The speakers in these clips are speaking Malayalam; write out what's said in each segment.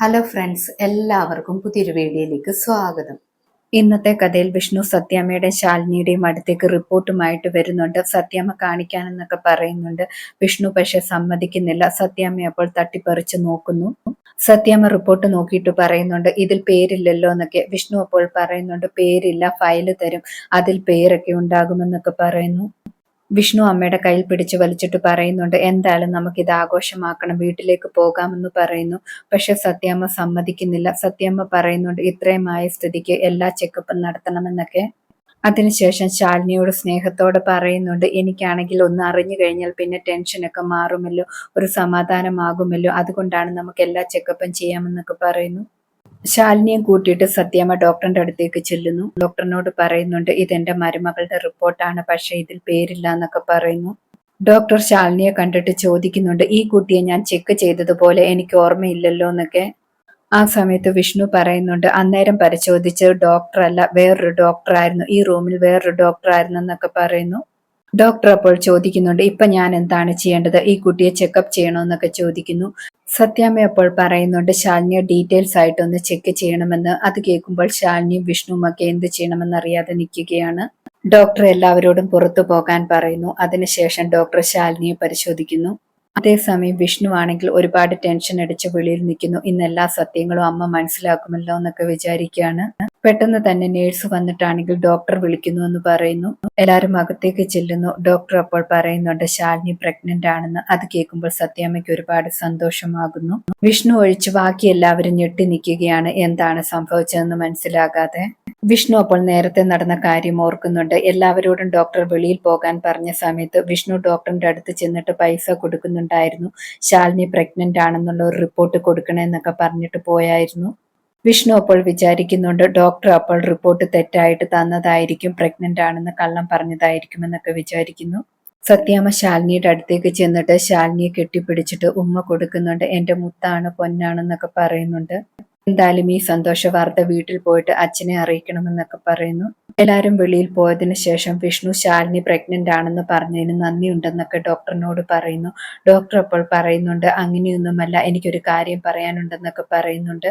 ഹലോ ഫ്രണ്ട്സ് എല്ലാവർക്കും പുതിയൊരു വീഡിയോയിലേക്ക് സ്വാഗതം. ഇന്നത്തെ കഥയിൽ വിഷ്ണു സത്യാമ്മയുടെയും ശാലിനിയുടെയും അടുത്തേക്ക് റിപ്പോർട്ടുമായിട്ട് വരുന്നുണ്ട്. സത്യാമ്മ കാണിക്കാനെന്നൊക്കെ പറയുന്നുണ്ട്. വിഷ്ണു പക്ഷെ സമ്മതിക്കുന്നില്ല. സത്യാമ്മ അപ്പോൾ തട്ടിപ്പറിച്ച് നോക്കുന്നു. സത്യാമ്മ റിപ്പോർട്ട് നോക്കിയിട്ട് പറയുന്നുണ്ട് ഇതിൽ പേരില്ലല്ലോ എന്നൊക്കെ. വിഷ്ണു അപ്പോൾ പറയുന്നുണ്ട് പേരില്ല ഫയൽ തരും. അതിൽ പേരൊക്കെ ഉണ്ടാകുമെന്നൊക്കെ പറയുന്നു. വിഷ്ണു അമ്മയുടെ കയ്യിൽ പിടിച്ചു വലിച്ചിട്ട് പറയുന്നുണ്ട് എന്തായാലും നമുക്ക് നമുക്കിത് ആഘോഷമാക്കണം വീട്ടിലേക്ക് പോകാമെന്ന് പറയുന്നു. പക്ഷെ സത്യാമ്മ സമ്മതിക്കുന്നില്ല. സത്യാമ്മ പറയുന്നുണ്ട് ഇത്രയും ആയ സ്ഥിതിക്ക് എല്ലാ ചെക്കപ്പും നടത്തണമെന്നൊക്കെ. അതിനുശേഷം ശാലിനിയോട് സ്നേഹത്തോടെ പറയുന്നുണ്ട് എനിക്കാണെങ്കിൽ ഒന്ന് അറിഞ്ഞു കഴിഞ്ഞാൽ പിന്നെ ടെൻഷനൊക്കെ മാറുമല്ലോ ഒരു സമാധാനമാകുമല്ലോ. അതുകൊണ്ടാണ് നമുക്ക് എല്ലാ ചെക്കപ്പും ചെയ്യാമെന്നൊക്കെ പറയുന്നു. ശാലിനിയും കൂട്ടിയിട്ട് സത്യമ്മ ഡോക്ടറിന്റെ അടുത്തേക്ക് ചെല്ലുന്നു. ഡോക്ടറിനോട് പറയുന്നുണ്ട് ഇതെന്റെ മരുമകളുടെ റിപ്പോർട്ടാണ് പക്ഷെ ഇതിൽ പേരില്ല എന്നൊക്കെ പറയുന്നു. ഡോക്ടർ ശാലിനിയെ കണ്ടിട്ട് ചോദിക്കുന്നുണ്ട് ഈ കുട്ടിയെ ഞാൻ ചെക്ക് ചെയ്തതുപോലെ എനിക്ക് ഓർമ്മയില്ലല്ലോ എന്നൊക്കെ. ആ സമയത്ത് വിഷ്ണു പറയുന്നുണ്ട് അന്നേരം പരിശോധിച്ച് ഡോക്ടർ അല്ല വേറൊരു ഡോക്ടറായിരുന്നു ഈ റൂമിൽ വേറൊരു ഡോക്ടർ ആയിരുന്നു എന്നൊക്കെ പറയുന്നു. ഡോക്ടർ അപ്പോൾ ചോദിക്കുന്നുണ്ട് ഇപ്പൊ ഞാൻ എന്താണ് ചെയ്യേണ്ടത്? ഈ കുട്ടിയെ ചെക്കപ്പ് ചെയ്യണമെന്നൊക്കെ ചോദിക്കുന്നു. സത്യാമ്മ അപ്പോൾ പറയുന്നുണ്ട് ശാലിനിയെ ഡീറ്റെയിൽസ് ആയിട്ടൊന്ന് ചെക്ക് ചെയ്യണമെന്ന്. അത് കേൾക്കുമ്പോൾ ശാലിനിയും വിഷ്ണുവും ഒക്കെ എന്ത് ചെയ്യണമെന്ന് അറിയാതെ നിൽക്കുകയാണ്. ഡോക്ടർ എല്ലാവരോടും പുറത്തു പോകാൻ പറയുന്നു. അതിനുശേഷം ഡോക്ടർ ശാലിനിയെ പരിശോധിക്കുന്നു. അതേസമയം വിഷ്ണു ആണെങ്കിൽ ഒരുപാട് ടെൻഷൻ അടിച്ച് വെളിയിൽ നിൽക്കുന്നു. ഇന്ന് എല്ലാ സത്യങ്ങളും അമ്മ മനസ്സിലാക്കുമല്ലോ എന്നൊക്കെ വിചാരിക്കുകയാണ്. പെട്ടെന്ന് തന്നെ നേഴ്സ് വന്നിട്ടാണെങ്കിൽ ഡോക്ടർ വിളിക്കുന്നു എന്ന് പറയുന്നു. എല്ലാവരും അകത്തേക്ക് ചെല്ലുന്നു. ഡോക്ടർ അപ്പോൾ പറയുന്നുണ്ട് ശാലിനി പ്രഗ്നന്റ് ആണെന്ന്. അത് കേൾക്കുമ്പോൾ സത്യാമ്മയ്ക്ക് ഒരുപാട് സന്തോഷമാകുന്നു. വിഷ്ണു ഒഴിച്ച് ബാക്കി എല്ലാവരും ഞെട്ടി നിൽക്കുകയാണ്. എന്താണ് സംഭവിച്ചതെന്ന് മനസ്സിലാകാതെ. വിഷ്ണു അപ്പോൾ നേരത്തെ നടന്ന കാര്യം ഓർക്കുന്നുണ്ട്. എല്ലാവരോടും ഡോക്ടർ വെളിയിൽ പോകാൻ പറഞ്ഞ സമയത്ത് വിഷ്ണു ഡോക്ടറിന്റെ അടുത്ത് ചെന്നിട്ട് പൈസ കൊടുക്കുന്നുണ്ടായിരുന്നു. ശാലിനി പ്രഗ്നന്റ് ആണെന്നുള്ള ഒരു റിപ്പോർട്ട് കൊടുക്കണമെന്നൊക്കെ പറഞ്ഞിട്ട് പോയായിരുന്നു. വിഷ്ണു അപ്പോൾ വിചാരിക്കുന്നുണ്ട് ഡോക്ടർ അപ്പോൾ റിപ്പോർട്ട് തെറ്റായിട്ട് തന്നതായിരിക്കും പ്രഗ്നന്റ് ആണെന്ന് കള്ളം പറഞ്ഞതായിരിക്കും എന്നൊക്കെ വിചാരിക്കുന്നു. സത്യാമ്മ ശാലിനിയുടെ അടുത്തേക്ക് ചെന്നിട്ട് ശാലിനിയെ കെട്ടിപ്പിടിച്ചിട്ട് ഉമ്മ കൊടുക്കുന്നുണ്ട്. എന്റെ മുത്താണ് പൊന്നാണെന്നൊക്കെ പറയുന്നുണ്ട്. എന്തായാലും ഈ സന്തോഷ വാർത്ത വീട്ടിൽ പോയിട്ട് അച്ഛനെ അറിയിക്കണമെന്നൊക്കെ പറയുന്നു. എല്ലാവരും വെളിയിൽ പോയതിനു ശേഷം വിഷ്ണു ശാലിനി പ്രഗ്നന്റ് ആണെന്ന് പറഞ്ഞതിന് നന്ദിയുണ്ടെന്നൊക്കെ ഡോക്ടറിനോട് പറയുന്നു. ഡോക്ടർ അപ്പോൾ പറയുന്നുണ്ട് അങ്ങനെയൊന്നുമല്ല എനിക്കൊരു കാര്യം പറയാനുണ്ടെന്നൊക്കെ പറയുന്നുണ്ട്.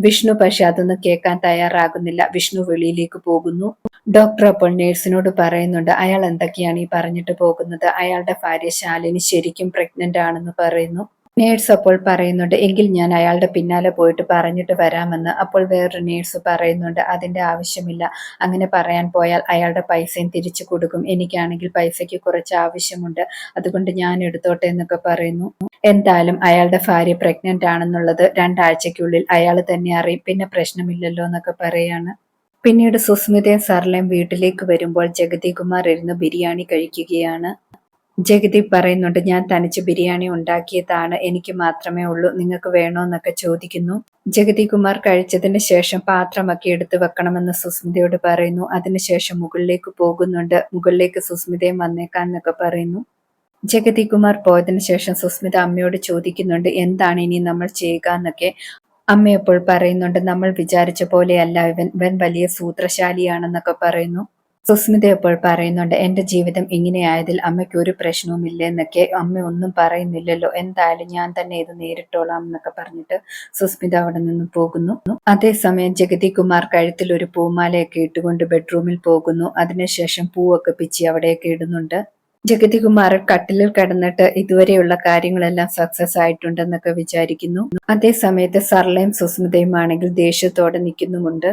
വിഷ്ണു പക്ഷെ അതൊന്നും കേൾക്കാൻ തയ്യാറാകുന്നില്ല. വിഷ്ണു വെളിയിലേക്ക് പോകുന്നു. ഡോക്ടർ അപ്പോൾ നേഴ്സിനോട് പറയുന്നുണ്ട് അയാൾ എന്തൊക്കെയാണ് ഈ പറഞ്ഞിട്ട് പോകുന്നത്? അയാളുടെ ഭാര്യ ശാലിനി ശരിക്കും പ്രഗ്നന്റ് ആണെന്ന് പറയുന്നു. നേഴ്സ് അപ്പോൾ പറയുന്നുണ്ട് എങ്കിൽ ഞാൻ അയാളുടെ പിന്നാലെ പോയിട്ട് പറഞ്ഞിട്ട് വരാമെന്ന്. അപ്പോൾ വേറൊരു നേഴ്സ് പറയുന്നുണ്ട് അതിന്റെ ആവശ്യമില്ല. അങ്ങനെ പറയാൻ പോയാൽ അയാളുടെ പൈസയും തിരിച്ചു കൊടുക്കും. എനിക്കാണെങ്കിൽ പൈസയ്ക്ക് കുറച്ച് ആവശ്യമുണ്ട്. അതുകൊണ്ട് ഞാൻ എടുത്തോട്ടെ എന്നൊക്കെ പറയുന്നു. എന്തായാലും അയാളുടെ ഭാര്യ പ്രഗ്നന്റ് ആണെന്നുള്ളത് രണ്ടാഴ്ചയ്ക്കുള്ളിൽ അയാൾ തന്നെ അറിയും. പിന്നെ പ്രശ്നമില്ലല്ലോ എന്നൊക്കെ പറയാണ്. പിന്നീട് സുസ്മിതയും സർലയും വീട്ടിലേക്ക് വരുമ്പോൾ ജഗതികുമാർ ഇരുന്ന് ബിരിയാണി കഴിക്കുകയാണ്. ജഗതി പറയുന്നുണ്ട് ഞാൻ തനിച്ച് ബിരിയാണി ഉണ്ടാക്കിയതാണ് എനിക്ക് മാത്രമേ ഉള്ളൂ നിങ്ങൾക്ക് വേണോ എന്നൊക്കെ ചോദിക്കുന്നു. ജഗതി കുമാർ കഴിച്ചതിന് ശേഷം പാത്രമൊക്കെ എടുത്തു വെക്കണമെന്ന് സുസ്മിതയോട് പറയുന്നു. അതിനുശേഷം മുകളിലേക്ക് പോകുന്നുണ്ട്. മുകളിലേക്ക് സുസ്മിതയും വന്നേക്കാൻ എന്നൊക്കെ പറയുന്നു. ജഗതി കുമാർ പോയതിനു ശേഷം സുസ്മിത അമ്മയോട് ചോദിക്കുന്നുണ്ട് എന്താണ് ഇനി നമ്മൾ ചെയ്യുക എന്നൊക്കെ അമ്മ എപ്പോൾ പറയുന്നുണ്ട് നമ്മൾ വിചാരിച്ച പോലെയല്ല ഇവൻ. ഇവൻ വലിയ സൂത്രശാലിയാണെന്നൊക്കെ പറയുന്നു. സുസ്മിത എപ്പോൾ പറയുന്നുണ്ട് എന്റെ ജീവിതം ഇങ്ങനെയായതിൽ അമ്മയ്ക്ക് ഒരു പ്രശ്നവുമില്ല എന്നൊക്കെ അമ്മ ഒന്നും പറയുന്നില്ലല്ലോ. എന്തായാലും ഞാൻ തന്നെ ഇത് നേരിട്ടോളാം എന്നൊക്കെ പറഞ്ഞിട്ട് സുസ്മിത അവിടെ നിന്ന് പോകുന്നു. അതേസമയം ജഗതി കുമാർ കഴുത്തിൽ ഒരു പൂമാലയൊക്കെ ഇട്ടുകൊണ്ട് ബെഡ്റൂമിൽ പോകുന്നു. അതിനുശേഷം പൂവൊക്കെ പിച്ചി അവിടെയൊക്കെ ഇടുന്നുണ്ട്. ജഗതി കുമാർ കട്ടിലിൽ കിടന്നിട്ട് ഇതുവരെയുള്ള കാര്യങ്ങളെല്ലാം സക്സസ് ആയിട്ടുണ്ടെന്നൊക്കെ വിചാരിക്കുന്നു. അതേസമയത്ത് സർലയും സുസ്മിതയും ആണെങ്കിൽ ദേഷ്യത്തോടെ നിൽക്കുന്നുമുണ്ട്.